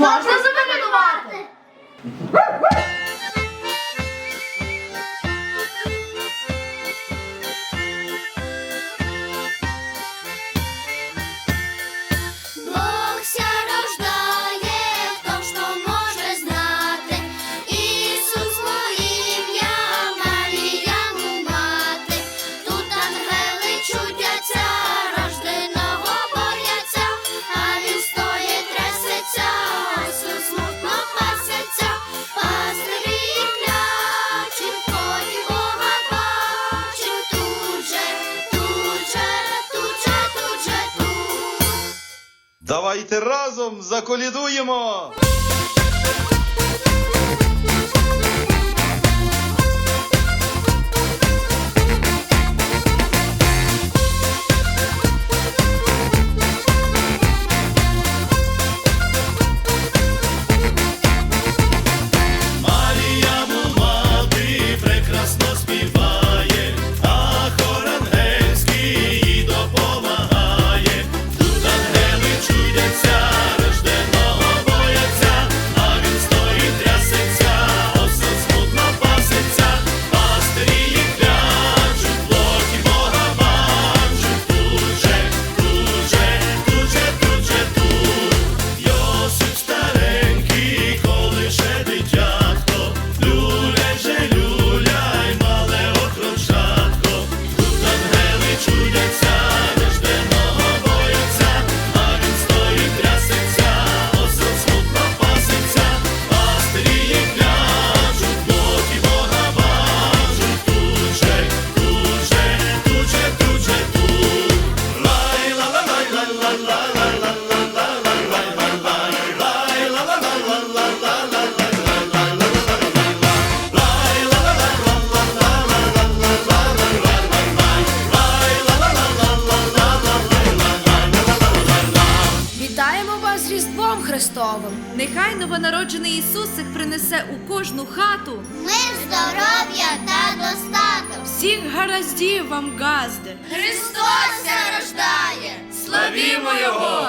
Можна запам'ятувати? Давайте разом заколідуємо. здоровим. Нехай новонароджений Ісус їх принесе у кожну хату мир, здоров'я та достаток. Всіх гараздів вам, газди! Христос рождає! Славімо Його!